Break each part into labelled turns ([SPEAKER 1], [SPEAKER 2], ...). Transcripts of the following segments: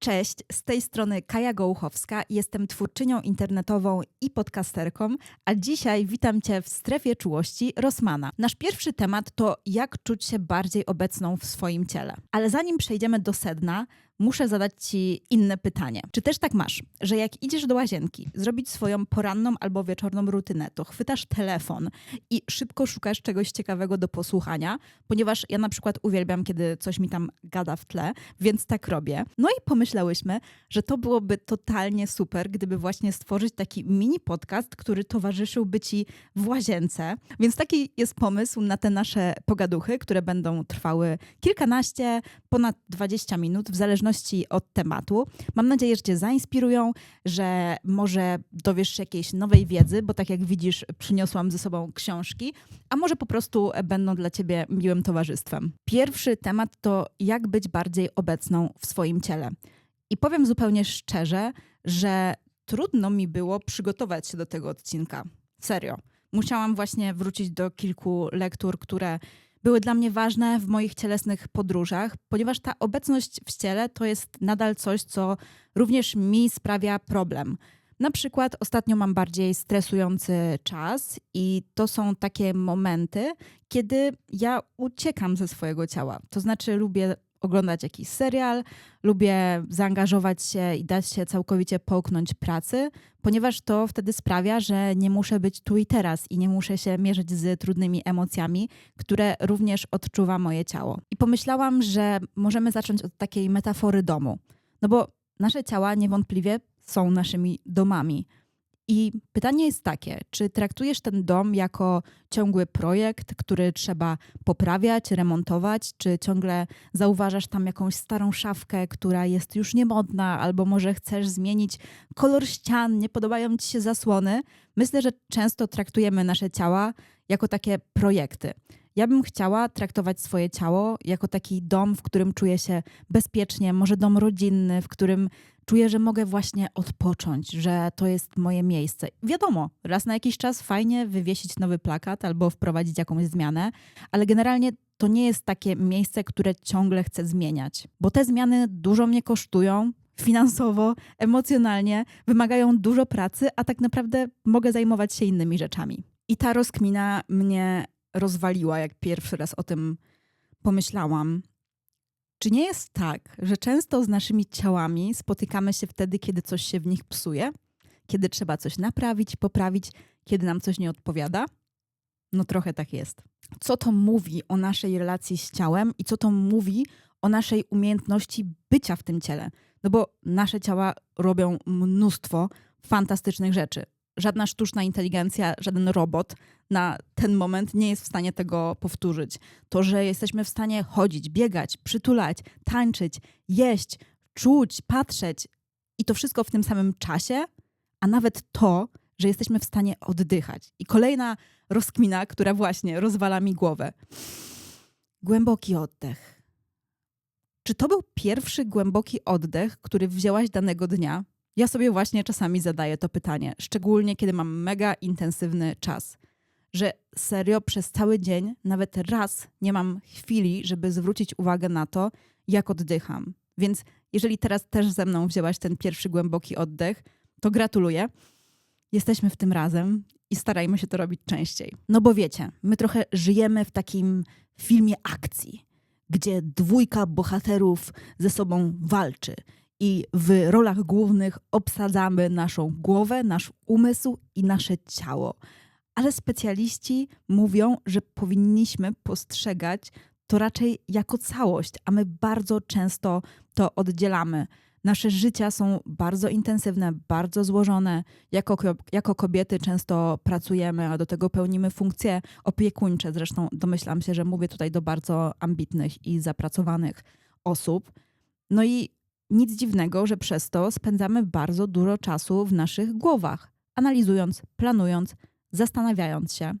[SPEAKER 1] Cześć, z tej strony Kaja Gołuchowska. Jestem twórczynią internetową i podcasterką, a dzisiaj witam Cię w strefie czułości Rosmana. Nasz pierwszy temat to jak czuć się bardziej obecną w swoim ciele. Ale zanim przejdziemy do sedna, muszę zadać Ci inne pytanie. Czy też tak masz, że jak idziesz do łazienki, zrobić swoją poranną albo wieczorną rutynę, to chwytasz telefon i szybko szukasz czegoś ciekawego do posłuchania, ponieważ ja na przykład uwielbiam, kiedy coś mi tam gada w tle, więc tak robię. No i pomyślałyśmy, że to byłoby totalnie super, gdyby właśnie stworzyć taki mini podcast, który towarzyszyłby Ci w łazience. Więc taki jest pomysł na te nasze pogaduchy, które będą trwały kilkanaście, ponad 20 minut, w zależności zależności od tematu. Mam nadzieję, że Cię zainspirują, że może dowiesz się jakiejś nowej wiedzy, bo tak jak widzisz, przyniosłam ze sobą książki, a może po prostu będą dla Ciebie miłym towarzystwem. Pierwszy temat to jak być bardziej obecną w swoim ciele. I powiem zupełnie szczerze, że trudno mi było przygotować się do tego odcinka. Serio. Musiałam właśnie wrócić do kilku lektur, które były dla mnie ważne w moich cielesnych podróżach, ponieważ ta obecność w ciele to jest nadal coś, co również mi sprawia problem. Na przykład ostatnio mam bardziej stresujący czas i to są takie momenty, kiedy ja uciekam ze swojego ciała. To znaczy lubię oglądać jakiś serial, lubię zaangażować się i dać się całkowicie połknąć pracy, ponieważ to wtedy sprawia, że nie muszę być tu i teraz i nie muszę się mierzyć z trudnymi emocjami, które również odczuwa moje ciało. I pomyślałam, że możemy zacząć od takiej metafory domu. No bo nasze ciała niewątpliwie są naszymi domami. I pytanie jest takie, czy traktujesz ten dom jako ciągły projekt, który trzeba poprawiać, remontować, czy ciągle zauważasz tam jakąś starą szafkę, która jest już niemodna, albo może chcesz zmienić kolor ścian, nie podobają ci się zasłony? Myślę, że często traktujemy nasze ciała jako takie projekty. Ja bym chciała traktować swoje ciało jako taki dom, w którym czuję się bezpiecznie, może dom rodzinny, w którym czuję, że mogę właśnie odpocząć, że to jest moje miejsce. Wiadomo, raz na jakiś czas fajnie wywiesić nowy plakat albo wprowadzić jakąś zmianę, ale generalnie to nie jest takie miejsce, które ciągle chcę zmieniać, bo te zmiany dużo mnie kosztują, finansowo, emocjonalnie, wymagają dużo pracy, a tak naprawdę mogę zajmować się innymi rzeczami. I ta rozkmina mnie rozwaliła, jak pierwszy raz o tym pomyślałam. Czy nie jest tak, że często z naszymi ciałami spotykamy się wtedy, kiedy coś się w nich psuje, kiedy trzeba coś naprawić, poprawić, kiedy nam coś nie odpowiada? No trochę tak jest. Co to mówi o naszej relacji z ciałem i co to mówi o naszej umiejętności bycia w tym ciele? No bo nasze ciała robią mnóstwo fantastycznych rzeczy żadna sztuczna inteligencja, żaden robot na ten moment nie jest w stanie tego powtórzyć. To, że jesteśmy w stanie chodzić, biegać, przytulać, tańczyć, jeść, czuć, patrzeć i to wszystko w tym samym czasie, a nawet to, że jesteśmy w stanie oddychać. I kolejna rozkmina, która właśnie rozwala mi głowę. Głęboki oddech. Czy to był pierwszy głęboki oddech, który wzięłaś danego dnia? Ja sobie właśnie czasami zadaję to pytanie, szczególnie kiedy mam mega intensywny czas, że serio przez cały dzień nawet raz nie mam chwili, żeby zwrócić uwagę na to, jak oddycham. Więc jeżeli teraz też ze mną wzięłaś ten pierwszy głęboki oddech, to gratuluję. Jesteśmy w tym razem i starajmy się to robić częściej. No bo wiecie, my trochę żyjemy w takim filmie akcji, gdzie dwójka bohaterów ze sobą walczy i w rolach głównych obsadzamy naszą głowę, nasz umysł i nasze ciało. Ale specjaliści mówią, że powinniśmy postrzegać to raczej jako całość, a my bardzo często to oddzielamy. Nasze życia są bardzo intensywne, bardzo złożone. Jako, jako kobiety często pracujemy, a do tego pełnimy funkcje opiekuńcze. Zresztą domyślam się, że mówię tutaj do bardzo ambitnych i zapracowanych osób. No i nic dziwnego, że przez to spędzamy bardzo dużo czasu w naszych głowach, analizując, planując, zastanawiając się.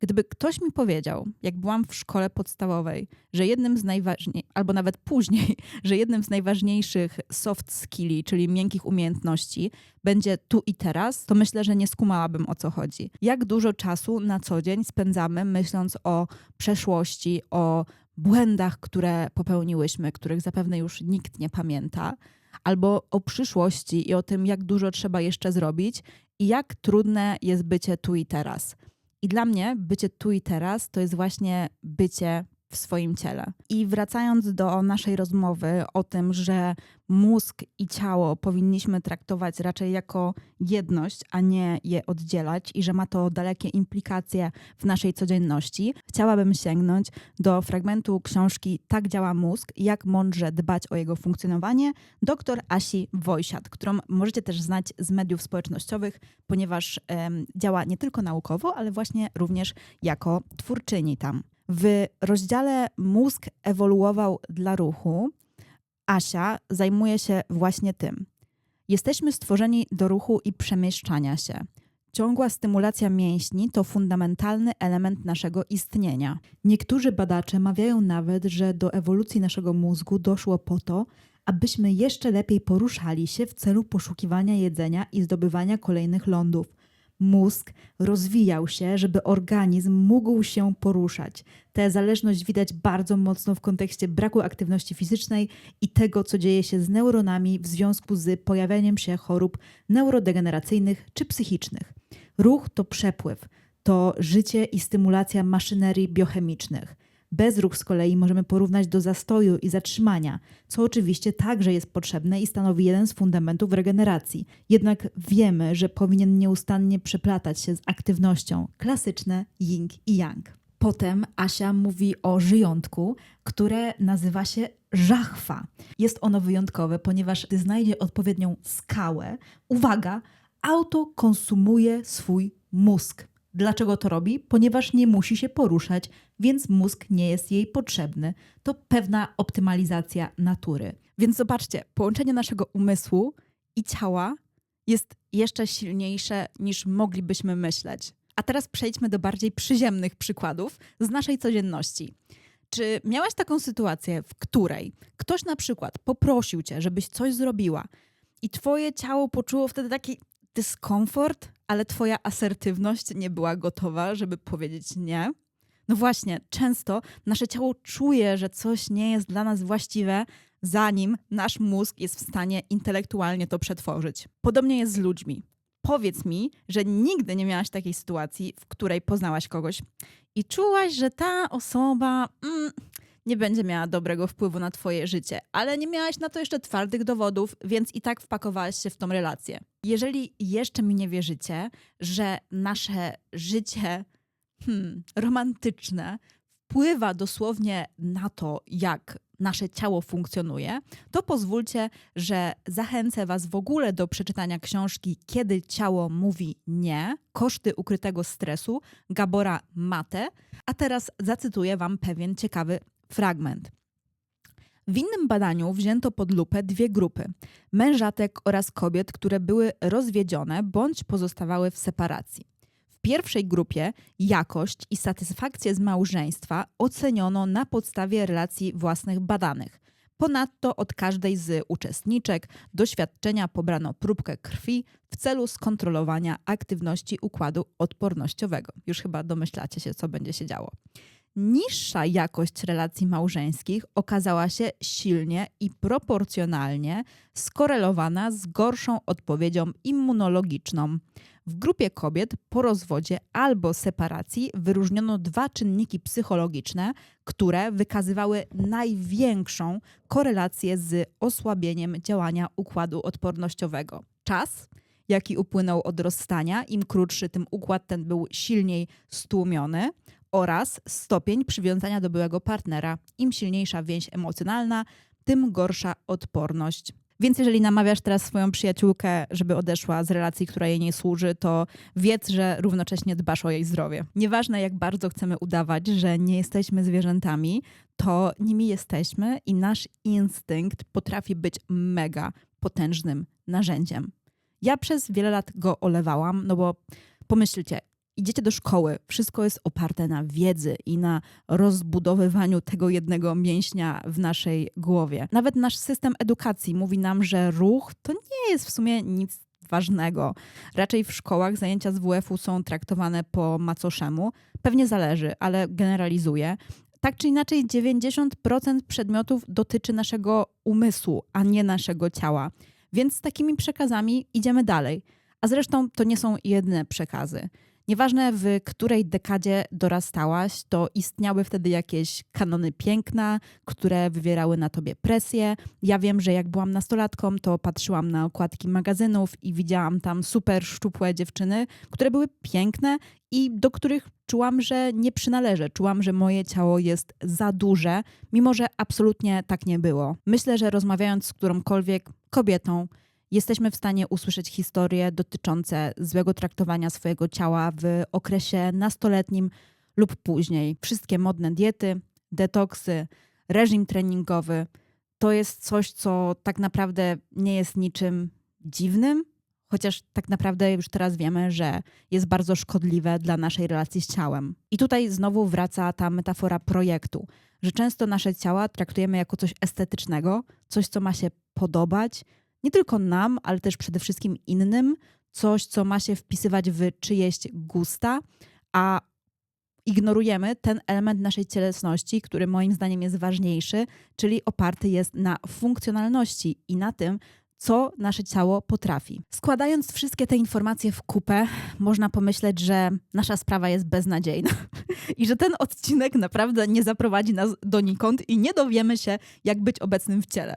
[SPEAKER 1] Gdyby ktoś mi powiedział, jak byłam w szkole podstawowej, że jednym z najważniejszych, albo nawet później, że jednym z najważniejszych soft skilli, czyli miękkich umiejętności, będzie tu i teraz, to myślę, że nie skumałabym o co chodzi. Jak dużo czasu na co dzień spędzamy myśląc o przeszłości, o błędach, które popełniłyśmy, których zapewne już nikt nie pamięta, albo o przyszłości i o tym, jak dużo trzeba jeszcze zrobić i jak trudne jest bycie tu i teraz. I dla mnie bycie tu i teraz to jest właśnie bycie w swoim ciele. I wracając do naszej rozmowy o tym, że mózg i ciało powinniśmy traktować raczej jako jedność, a nie je oddzielać, i że ma to dalekie implikacje w naszej codzienności, chciałabym sięgnąć do fragmentu książki Tak działa mózg, jak mądrze dbać o jego funkcjonowanie, dr Asi Wojsiat, którą możecie też znać z mediów społecznościowych, ponieważ um, działa nie tylko naukowo, ale właśnie również jako twórczyni tam. W rozdziale Mózg ewoluował dla ruchu Asia zajmuje się właśnie tym. Jesteśmy stworzeni do ruchu i przemieszczania się. Ciągła stymulacja mięśni to fundamentalny element naszego istnienia. Niektórzy badacze mawiają nawet, że do ewolucji naszego mózgu doszło po to, abyśmy jeszcze lepiej poruszali się w celu poszukiwania jedzenia i zdobywania kolejnych lądów mózg rozwijał się, żeby organizm mógł się poruszać. Tę zależność widać bardzo mocno w kontekście braku aktywności fizycznej i tego, co dzieje się z neuronami w związku z pojawianiem się chorób neurodegeneracyjnych czy psychicznych. Ruch to przepływ, to życie i stymulacja maszynerii biochemicznych. Bezruch z kolei możemy porównać do zastoju i zatrzymania, co oczywiście także jest potrzebne i stanowi jeden z fundamentów regeneracji. Jednak wiemy, że powinien nieustannie przeplatać się z aktywnością klasyczne yin i yang. Potem Asia mówi o żyjątku, które nazywa się żachwa. Jest ono wyjątkowe, ponieważ gdy znajdzie odpowiednią skałę, uwaga, auto konsumuje swój mózg. Dlaczego to robi? Ponieważ nie musi się poruszać, więc mózg nie jest jej potrzebny. To pewna optymalizacja natury. Więc zobaczcie, połączenie naszego umysłu i ciała jest jeszcze silniejsze niż moglibyśmy myśleć. A teraz przejdźmy do bardziej przyziemnych przykładów z naszej codzienności. Czy miałaś taką sytuację, w której ktoś na przykład poprosił cię, żebyś coś zrobiła i twoje ciało poczuło wtedy taki dyskomfort, ale twoja asertywność nie była gotowa, żeby powiedzieć nie? No właśnie, często nasze ciało czuje, że coś nie jest dla nas właściwe, zanim nasz mózg jest w stanie intelektualnie to przetworzyć. Podobnie jest z ludźmi. Powiedz mi, że nigdy nie miałaś takiej sytuacji, w której poznałaś kogoś i czułaś, że ta osoba mm, nie będzie miała dobrego wpływu na Twoje życie, ale nie miałaś na to jeszcze twardych dowodów, więc i tak wpakowałaś się w tą relację. Jeżeli jeszcze mi nie wierzycie, że nasze życie hmm, romantyczne wpływa dosłownie na to, jak nasze ciało funkcjonuje, to pozwólcie, że zachęcę Was w ogóle do przeczytania książki Kiedy ciało mówi nie koszty ukrytego stresu Gabora Mate. A teraz zacytuję Wam pewien ciekawy fragment. W innym badaniu wzięto pod lupę dwie grupy: mężatek oraz kobiet, które były rozwiedzione bądź pozostawały w separacji. Pierwszej grupie jakość i satysfakcję z małżeństwa oceniono na podstawie relacji własnych badanych. Ponadto od każdej z uczestniczek doświadczenia pobrano próbkę krwi w celu skontrolowania aktywności układu odpornościowego. Już chyba domyślacie się, co będzie się działo niższa jakość relacji małżeńskich okazała się silnie i proporcjonalnie skorelowana z gorszą odpowiedzią immunologiczną. W grupie kobiet po rozwodzie albo separacji wyróżniono dwa czynniki psychologiczne, które wykazywały największą korelację z osłabieniem działania układu odpornościowego. Czas, jaki upłynął od rozstania, im krótszy, tym układ ten był silniej stłumiony oraz stopień przywiązania do byłego partnera. Im silniejsza więź emocjonalna, tym gorsza odporność. Więc jeżeli namawiasz teraz swoją przyjaciółkę, żeby odeszła z relacji, która jej nie służy, to wiedz, że równocześnie dbasz o jej zdrowie. Nieważne, jak bardzo chcemy udawać, że nie jesteśmy zwierzętami, to nimi jesteśmy i nasz instynkt potrafi być mega potężnym narzędziem. Ja przez wiele lat go olewałam, no bo pomyślcie, idziecie do szkoły, wszystko jest oparte na wiedzy i na rozbudowywaniu tego jednego mięśnia w naszej głowie. Nawet nasz system edukacji mówi nam, że ruch to nie jest w sumie nic ważnego. Raczej w szkołach zajęcia z WF-u są traktowane po macoszemu. Pewnie zależy, ale generalizuję. Tak czy inaczej, 90% przedmiotów dotyczy naszego umysłu, a nie naszego ciała. Więc z takimi przekazami idziemy dalej. A zresztą to nie są jedyne przekazy. Nieważne w której dekadzie dorastałaś, to istniały wtedy jakieś kanony piękna, które wywierały na tobie presję. Ja wiem, że jak byłam nastolatką, to patrzyłam na okładki magazynów i widziałam tam super szczupłe dziewczyny, które były piękne i do których czułam, że nie przynależę. Czułam, że moje ciało jest za duże, mimo że absolutnie tak nie było. Myślę, że rozmawiając z którąkolwiek kobietą, jesteśmy w stanie usłyszeć historie dotyczące złego traktowania swojego ciała w okresie nastoletnim lub później. Wszystkie modne diety, detoksy, reżim treningowy to jest coś, co tak naprawdę nie jest niczym dziwnym, chociaż tak naprawdę już teraz wiemy, że jest bardzo szkodliwe dla naszej relacji z ciałem. I tutaj znowu wraca ta metafora projektu, że często nasze ciała traktujemy jako coś estetycznego, coś, co ma się podobać, nie tylko nam, ale też przede wszystkim innym, coś, co ma się wpisywać w czyjeś gusta, a ignorujemy ten element naszej cielesności, który moim zdaniem jest ważniejszy, czyli oparty jest na funkcjonalności i na tym, co nasze ciało potrafi. Składając wszystkie te informacje w kupę, można pomyśleć, że nasza sprawa jest beznadziejna i że ten odcinek naprawdę nie zaprowadzi nas donikąd i nie dowiemy się, jak być obecnym w ciele.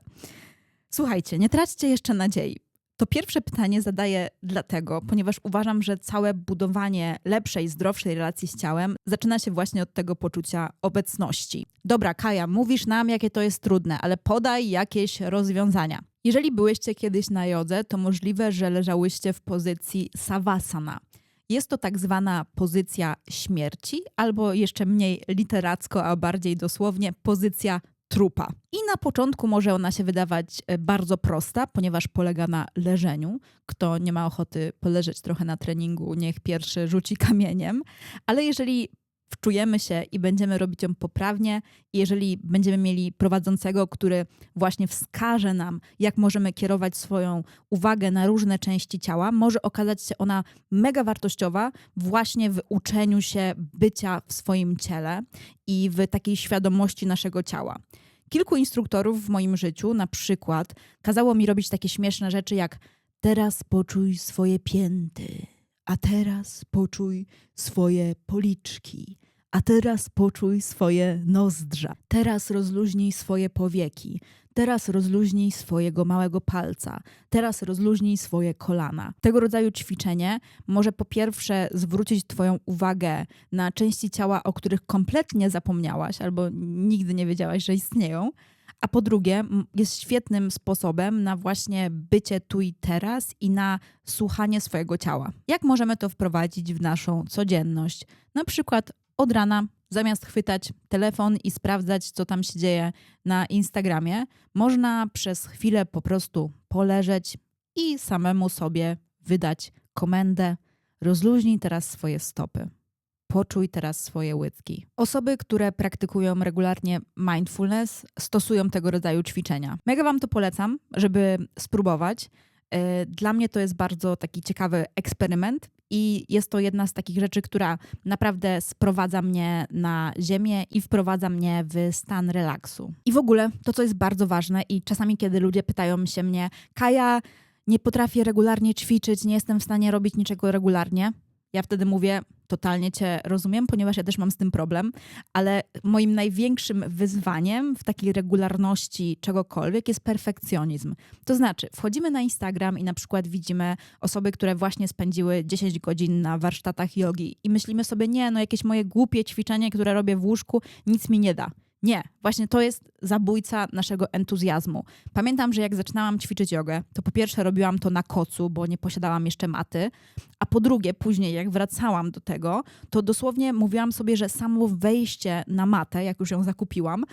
[SPEAKER 1] Słuchajcie, nie traćcie jeszcze nadziei. To pierwsze pytanie zadaję dlatego, ponieważ uważam, że całe budowanie lepszej, zdrowszej relacji z ciałem zaczyna się właśnie od tego poczucia obecności. Dobra, Kaja, mówisz nam, jakie to jest trudne, ale podaj jakieś rozwiązania. Jeżeli byłyście kiedyś na jodze, to możliwe, że leżałyście w pozycji savasana. Jest to tak zwana pozycja śmierci, albo jeszcze mniej literacko, a bardziej dosłownie pozycja trupa. I na początku może ona się wydawać e, bardzo prosta, ponieważ polega na leżeniu. Kto nie ma ochoty poleżeć trochę na treningu, niech pierwszy rzuci kamieniem. Ale jeżeli wczujemy się i będziemy robić ją poprawnie, i jeżeli będziemy mieli prowadzącego, który właśnie wskaże nam, jak możemy kierować swoją uwagę na różne części ciała, może okazać się ona mega wartościowa właśnie w uczeniu się bycia w swoim ciele i w takiej świadomości naszego ciała. Kilku instruktorów w moim życiu na przykład kazało mi robić takie śmieszne rzeczy jak teraz poczuj swoje pięty, a teraz poczuj swoje policzki, a teraz poczuj swoje nozdrza. Teraz rozluźnij swoje powieki. Teraz rozluźnij swojego małego palca. Teraz rozluźnij swoje kolana. Tego rodzaju ćwiczenie może po pierwsze zwrócić Twoją uwagę na części ciała, o których kompletnie zapomniałaś albo nigdy nie wiedziałaś, że istnieją. A po drugie, jest świetnym sposobem na właśnie bycie tu i teraz i na słuchanie swojego ciała. Jak możemy to wprowadzić w naszą codzienność? Na przykład od rana, zamiast chwytać telefon i sprawdzać, co tam się dzieje na Instagramie, można przez chwilę po prostu poleżeć i samemu sobie wydać komendę: rozluźnij teraz swoje stopy. Poczuj teraz swoje łydki. Osoby, które praktykują regularnie mindfulness, stosują tego rodzaju ćwiczenia. Mega Wam to polecam, żeby spróbować. E, dla mnie to jest bardzo taki ciekawy eksperyment i jest to jedna z takich rzeczy, która naprawdę sprowadza mnie na ziemię i wprowadza mnie w stan relaksu. I w ogóle to, co jest bardzo ważne, i czasami, kiedy ludzie pytają się mnie, Kaja, nie potrafię regularnie ćwiczyć, nie jestem w stanie robić niczego regularnie. Ja wtedy mówię, totalnie Cię rozumiem, ponieważ ja też mam z tym problem, ale moim największym wyzwaniem w takiej regularności czegokolwiek jest perfekcjonizm. To znaczy, wchodzimy na Instagram i na przykład widzimy osoby, które właśnie spędziły 10 godzin na warsztatach jogi i myślimy sobie, nie, no jakieś moje głupie ćwiczenie, które robię w łóżku, nic mi nie da. Nie, właśnie to jest zabójca naszego entuzjazmu. Pamiętam, że jak zaczynałam ćwiczyć jogę, to po pierwsze robiłam to na kocu, bo nie posiadałam jeszcze maty, a po drugie, później jak wracałam do tego, to dosłownie mówiłam sobie, że samo wejście na matę, jak już ją zakupiłam,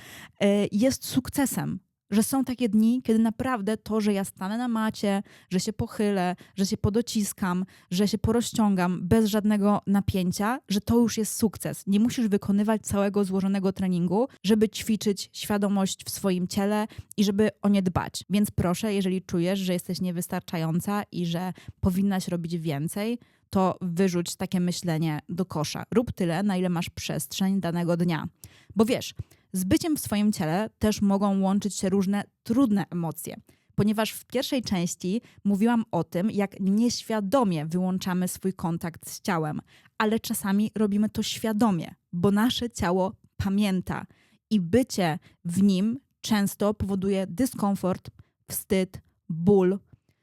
[SPEAKER 1] e, jest sukcesem. Że są takie dni, kiedy naprawdę to, że ja stanę na macie, że się pochylę, że się podociskam, że się porozciągam bez żadnego napięcia, że to już jest sukces. Nie musisz wykonywać całego złożonego treningu, żeby ćwiczyć świadomość w swoim ciele i żeby o nie dbać. Więc proszę, jeżeli czujesz, że jesteś niewystarczająca i że powinnaś robić więcej, to wyrzuć takie myślenie do kosza. Rób tyle, na ile masz przestrzeń danego dnia. Bo wiesz, z byciem w swoim ciele też mogą łączyć się różne trudne emocje. Ponieważ w pierwszej części mówiłam o tym, jak nieświadomie wyłączamy swój kontakt z ciałem, ale czasami robimy to świadomie, bo nasze ciało pamięta i bycie w nim często powoduje dyskomfort, wstyd, ból.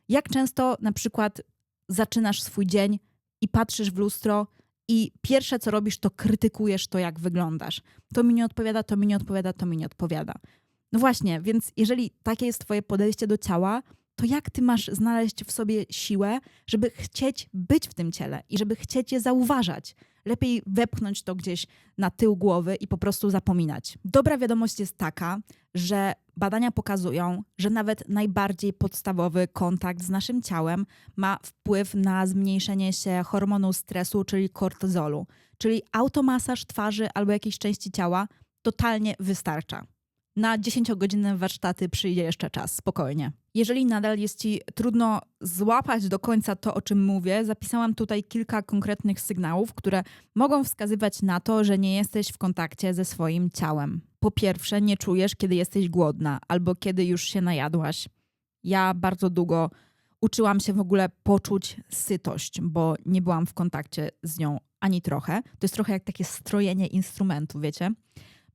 [SPEAKER 1] Jak często na przykład zaczynasz swój dzień i patrzysz w lustro i pierwsze co robisz, to krytykujesz to, jak wyglądasz. To mi nie odpowiada, to mi nie odpowiada, to mi nie odpowiada. No właśnie, więc jeżeli takie jest Twoje podejście do ciała, to jak Ty masz znaleźć w sobie siłę, żeby chcieć być w tym ciele i żeby chcieć je zauważać? Lepiej wepchnąć to gdzieś na tył głowy i po prostu zapominać. Dobra wiadomość jest taka, że badania pokazują, że nawet najbardziej podstawowy kontakt z naszym ciałem ma wpływ na zmniejszenie się hormonu stresu, czyli kortyzolu. Czyli automasaż twarzy albo jakiejś części ciała totalnie wystarcza. Na 10-godzinne warsztaty przyjdzie jeszcze czas, spokojnie. Jeżeli nadal jest Ci trudno złapać do końca to, o czym mówię, zapisałam tutaj kilka konkretnych sygnałów, które mogą wskazywać na to, że nie jesteś w kontakcie ze swoim ciałem. Po pierwsze, nie czujesz, kiedy jesteś głodna albo kiedy już się najadłaś. Ja bardzo długo uczyłam się w ogóle poczuć sytość, bo nie byłam w kontakcie z nią ani trochę. To jest trochę jak takie strojenie instrumentu, wiecie?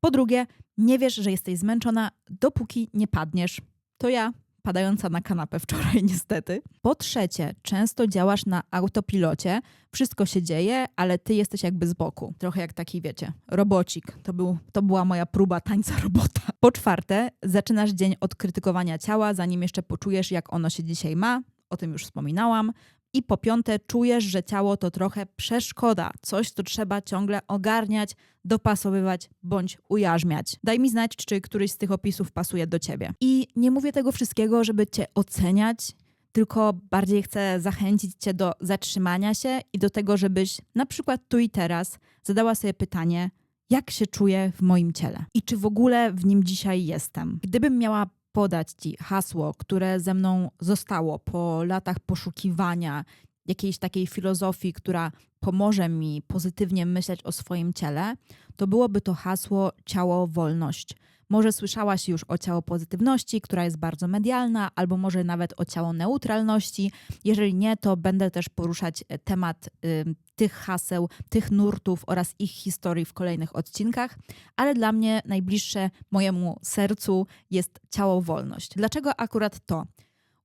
[SPEAKER 1] Po drugie, nie wiesz, że jesteś zmęczona, dopóki nie padniesz. To ja, padająca na kanapę wczoraj, niestety. Po trzecie, często działasz na autopilocie, wszystko się dzieje, ale ty jesteś jakby z boku. Trochę jak taki, wiecie, robocik. To, był, to była moja próba tańca robota. Po czwarte, zaczynasz dzień od krytykowania ciała, zanim jeszcze poczujesz, jak ono się dzisiaj ma. O tym już wspominałam. I po piąte, czujesz, że ciało to trochę przeszkoda, coś, co trzeba ciągle ogarniać, dopasowywać bądź ujarzmiać. Daj mi znać, czy któryś z tych opisów pasuje do ciebie. I nie mówię tego wszystkiego, żeby cię oceniać, tylko bardziej chcę zachęcić cię do zatrzymania się i do tego, żebyś na przykład tu i teraz zadała sobie pytanie, jak się czuję w moim ciele i czy w ogóle w nim dzisiaj jestem. Gdybym miała podać Ci hasło, które ze mną zostało po latach poszukiwania jakiejś takiej filozofii, która pomoże mi pozytywnie myśleć o swoim ciele, to byłoby to hasło ciało wolność. Może słyszałaś już o ciało pozytywności, która jest bardzo medialna, albo może nawet o ciało neutralności. Jeżeli nie, to będę też poruszać e, temat y, tych haseł, tych nurtów oraz ich historii w kolejnych odcinkach, ale dla mnie najbliższe mojemu sercu jest ciało wolność. Dlaczego akurat to?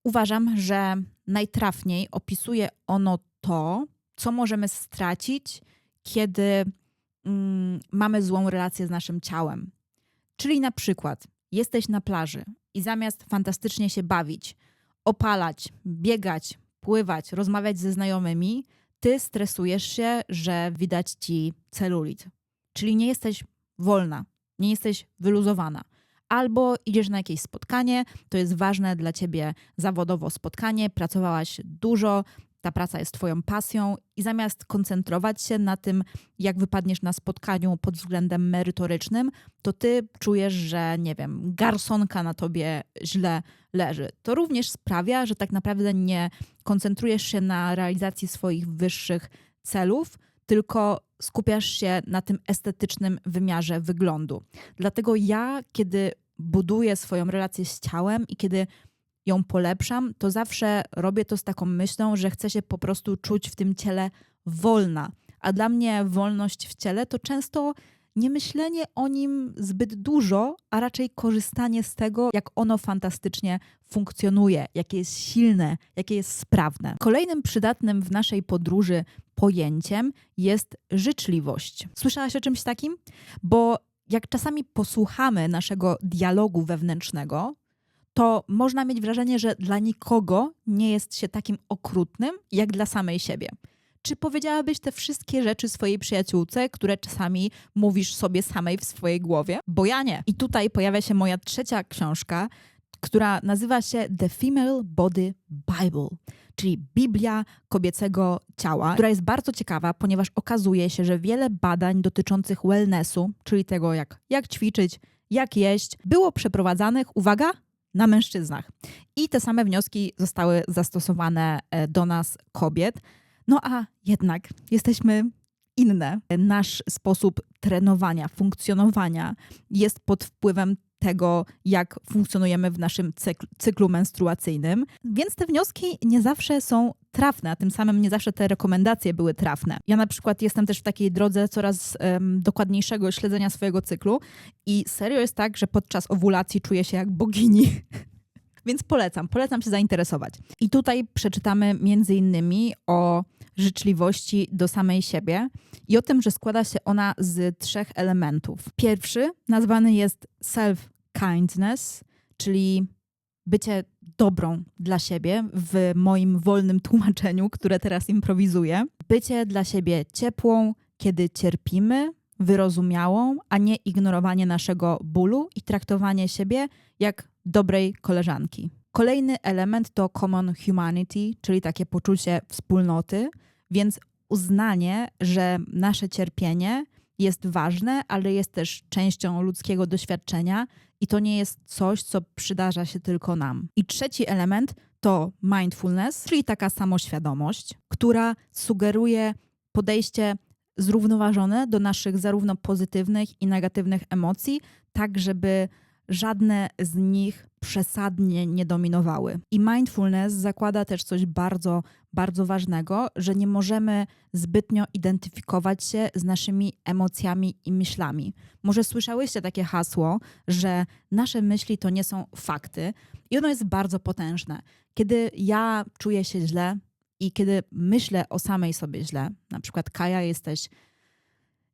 [SPEAKER 1] Uważam, że najtrafniej opisuje ono to, co możemy stracić, kiedy mm, mamy złą relację z naszym ciałem. Czyli na przykład jesteś na plaży i zamiast fantastycznie się bawić, opalać, biegać, pływać, rozmawiać ze znajomymi, ty stresujesz się, że widać ci celulit. Czyli nie jesteś wolna, nie jesteś wyluzowana. Albo idziesz na jakieś spotkanie, to jest ważne dla ciebie zawodowo spotkanie, pracowałaś dużo, ta praca jest Twoją pasją i zamiast koncentrować się na tym, jak wypadniesz na spotkaniu pod względem merytorycznym, to Ty czujesz, że nie wiem, garsonka na Tobie źle leży. To również sprawia, że tak naprawdę nie koncentrujesz się na realizacji swoich wyższych celów, tylko skupiasz się na tym estetycznym wymiarze wyglądu. Dlatego ja, kiedy buduję swoją relację z ciałem i kiedy ją polepszam, to zawsze robię to z taką myślą, że chcę się po prostu czuć w tym ciele wolna. A dla mnie wolność w ciele to często nie myślenie o nim zbyt dużo, a raczej korzystanie z tego, jak ono fantastycznie funkcjonuje, jakie jest silne, jakie jest sprawne. Kolejnym przydatnym w naszej podróży pojęciem jest życzliwość. Słyszałaś o czymś takim? Bo jak czasami posłuchamy naszego dialogu wewnętrznego, to można mieć wrażenie, że dla nikogo nie jest się takim okrutnym, jak dla samej siebie. Czy powiedziałabyś te wszystkie rzeczy swojej przyjaciółce, które czasami mówisz sobie samej w swojej głowie? Bo ja nie. I tutaj pojawia się moja trzecia książka, która nazywa się The Female Body Bible, czyli Biblia kobiecego ciała, która jest bardzo ciekawa, ponieważ okazuje się, że wiele badań dotyczących wellnessu, czyli tego jak, jak ćwiczyć, jak jeść, było przeprowadzanych, uwaga, na mężczyznach. I te same wnioski zostały zastosowane e, do nas, kobiet. No a jednak jesteśmy inne. Nasz sposób trenowania, funkcjonowania jest pod wpływem tego, jak funkcjonujemy w naszym cykl, cyklu menstruacyjnym. Więc te wnioski nie zawsze są trafne, a tym samym nie zawsze te rekomendacje były trafne. Ja na przykład jestem też w takiej drodze coraz um, dokładniejszego śledzenia swojego cyklu i serio jest tak, że podczas owulacji czuję się jak bogini. Więc polecam, polecam się zainteresować. I tutaj przeczytamy między innymi o życzliwości do samej siebie i o tym, że składa się ona z trzech elementów. Pierwszy nazwany jest self-kindness, czyli bycie dobrą dla siebie w moim wolnym tłumaczeniu, które teraz improwizuję. Bycie dla siebie ciepłą, kiedy cierpimy, wyrozumiałą, a nie ignorowanie naszego bólu i traktowanie siebie jak dobrej koleżanki. Kolejny element to common humanity, czyli takie poczucie wspólnoty, więc uznanie, że nasze cierpienie jest ważne, ale jest też częścią ludzkiego doświadczenia i to nie jest coś, co przydarza się tylko nam. I trzeci element to mindfulness, czyli taka samoświadomość, która sugeruje podejście zrównoważone do naszych zarówno pozytywnych i negatywnych emocji, tak żeby żadne z nich przesadnie nie dominowały. I mindfulness zakłada też coś bardzo, bardzo ważnego, że nie możemy zbytnio identyfikować się z naszymi emocjami i myślami. Może słyszałyście takie hasło, że nasze myśli to nie są fakty, i ono jest bardzo potężne. Kiedy ja czuję się źle i kiedy myślę o samej sobie źle, na przykład Kaja, jesteś,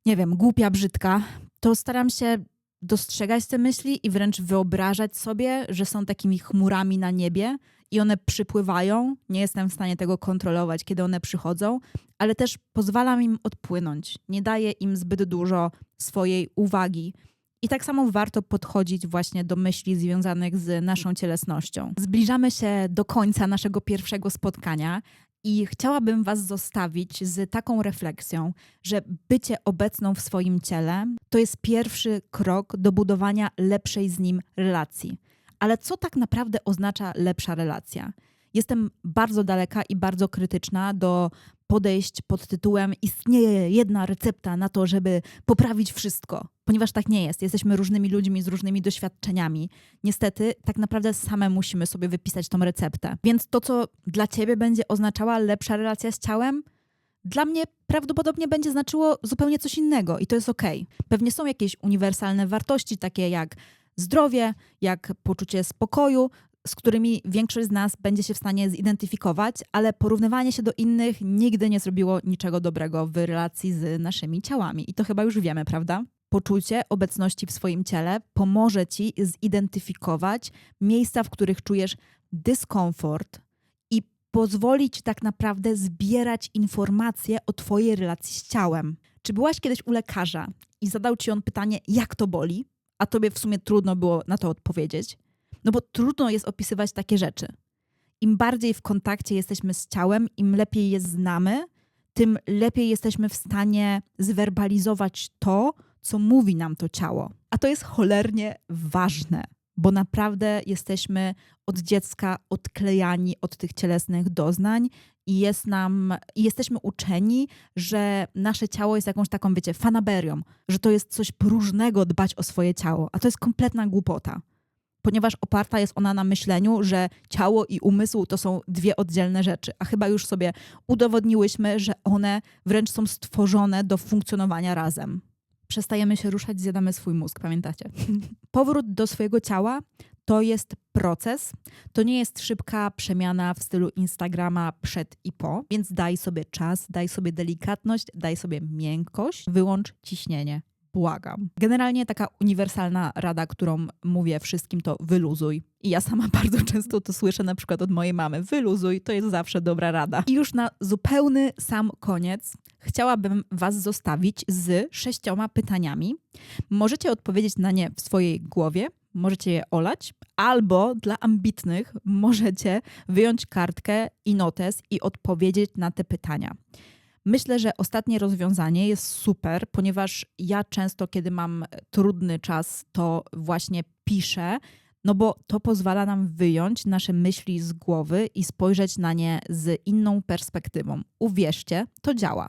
[SPEAKER 1] nie wiem, głupia, brzydka, to staram się dostrzegać te myśli i wręcz wyobrażać sobie, że są takimi chmurami na niebie i one przypływają. Nie jestem w stanie tego kontrolować, kiedy one przychodzą, ale też pozwalam im odpłynąć. Nie daję im zbyt dużo swojej uwagi. I tak samo warto podchodzić właśnie do myśli związanych z naszą cielesnością. Zbliżamy się do końca naszego pierwszego spotkania, i chciałabym Was zostawić z taką refleksją, że bycie obecną w swoim ciele to jest pierwszy krok do budowania lepszej z nim relacji. Ale co tak naprawdę oznacza lepsza relacja? Jestem bardzo daleka i bardzo krytyczna do podejść pod tytułem istnieje jedna recepta na to, żeby poprawić wszystko, ponieważ tak nie jest. Jesteśmy różnymi ludźmi z różnymi doświadczeniami. Niestety, tak naprawdę same musimy sobie wypisać tą receptę. Więc to, co dla ciebie będzie oznaczała lepsza relacja z ciałem, dla mnie prawdopodobnie będzie znaczyło zupełnie coś innego i to jest ok. Pewnie są jakieś uniwersalne wartości, takie jak zdrowie, jak poczucie spokoju, z którymi większość z nas będzie się w stanie zidentyfikować, ale porównywanie się do innych nigdy nie zrobiło niczego dobrego w relacji z naszymi ciałami. I to chyba już wiemy, prawda? Poczucie obecności w swoim ciele pomoże ci zidentyfikować miejsca, w których czujesz dyskomfort i pozwoli ci tak naprawdę zbierać informacje o twojej relacji z ciałem. Czy byłaś kiedyś u lekarza i zadał ci on pytanie, jak to boli, a tobie w sumie trudno było na to odpowiedzieć? No bo trudno jest opisywać takie rzeczy. Im bardziej w kontakcie jesteśmy z ciałem, im lepiej je znamy, tym lepiej jesteśmy w stanie zwerbalizować to, co mówi nam to ciało. A to jest cholernie ważne, bo naprawdę jesteśmy od dziecka odklejani od tych cielesnych doznań i jest nam, i jesteśmy uczeni, że nasze ciało jest jakąś taką, wiecie, fanaberią, że to jest coś próżnego dbać o swoje ciało, a to jest kompletna głupota ponieważ oparta jest ona na myśleniu, że ciało i umysł to są dwie oddzielne rzeczy, a chyba już sobie udowodniłyśmy, że one wręcz są stworzone do funkcjonowania razem. Przestajemy się ruszać, zjadamy swój mózg, pamiętacie? Powrót do swojego ciała to jest proces, to nie jest szybka przemiana w stylu Instagrama przed i po, więc daj sobie czas, daj sobie delikatność, daj sobie miękkość, wyłącz ciśnienie błagam. Generalnie taka uniwersalna rada, którą mówię wszystkim, to wyluzuj. I ja sama bardzo często to słyszę na przykład od mojej mamy. Wyluzuj, to jest zawsze dobra rada. I już na zupełny sam koniec chciałabym Was zostawić z sześcioma pytaniami. Możecie odpowiedzieć na nie w swojej głowie, możecie je olać, albo dla ambitnych możecie wyjąć kartkę i notes i odpowiedzieć na te pytania. Myślę, że ostatnie rozwiązanie jest super, ponieważ ja często, kiedy mam trudny czas, to właśnie piszę, no bo to pozwala nam wyjąć nasze myśli z głowy i spojrzeć na nie z inną perspektywą. Uwierzcie, to działa.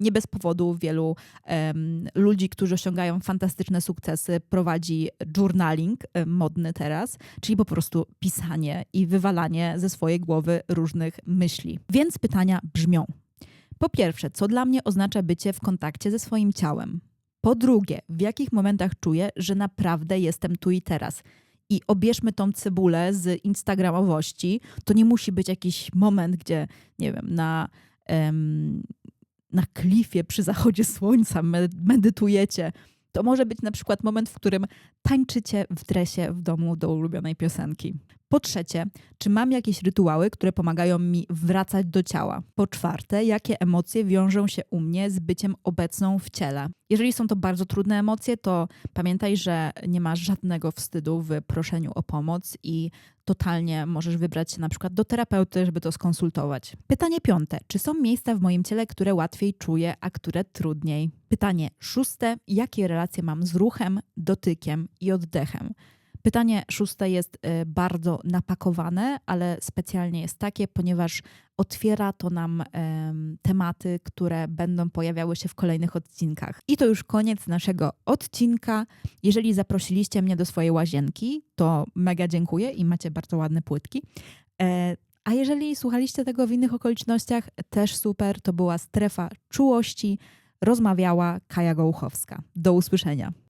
[SPEAKER 1] Nie bez powodu wielu em, ludzi, którzy osiągają fantastyczne sukcesy, prowadzi journaling em, modny teraz, czyli po prostu pisanie i wywalanie ze swojej głowy różnych myśli. Więc pytania brzmią: po pierwsze, co dla mnie oznacza bycie w kontakcie ze swoim ciałem? Po drugie, w jakich momentach czuję, że naprawdę jestem tu i teraz? I obierzmy tą cebulę z instagramowości. To nie musi być jakiś moment, gdzie, nie wiem, na, em, na klifie przy zachodzie słońca me- medytujecie. To może być na przykład moment, w którym tańczycie w dresie w domu do ulubionej piosenki. Po trzecie, czy mam jakieś rytuały, które pomagają mi wracać do ciała? Po czwarte, jakie emocje wiążą się u mnie z byciem obecną w ciele? Jeżeli są to bardzo trudne emocje, to pamiętaj, że nie masz żadnego wstydu w proszeniu o pomoc i totalnie możesz wybrać się na przykład do terapeuty, żeby to skonsultować. Pytanie piąte, czy są miejsca w moim ciele, które łatwiej czuję, a które trudniej? Pytanie szóste, jakie relacje mam z ruchem, dotykiem i oddechem? Pytanie szóste jest y, bardzo napakowane, ale specjalnie jest takie, ponieważ otwiera to nam em, tematy, które będą pojawiały się w kolejnych odcinkach. I to już koniec naszego odcinka. Jeżeli zaprosiliście mnie do swojej łazienki, to mega dziękuję i macie bardzo ładne płytki. E, a jeżeli słuchaliście tego w innych okolicznościach, też super. To była strefa czułości. Rozmawiała Kaja Gołuchowska. Do usłyszenia.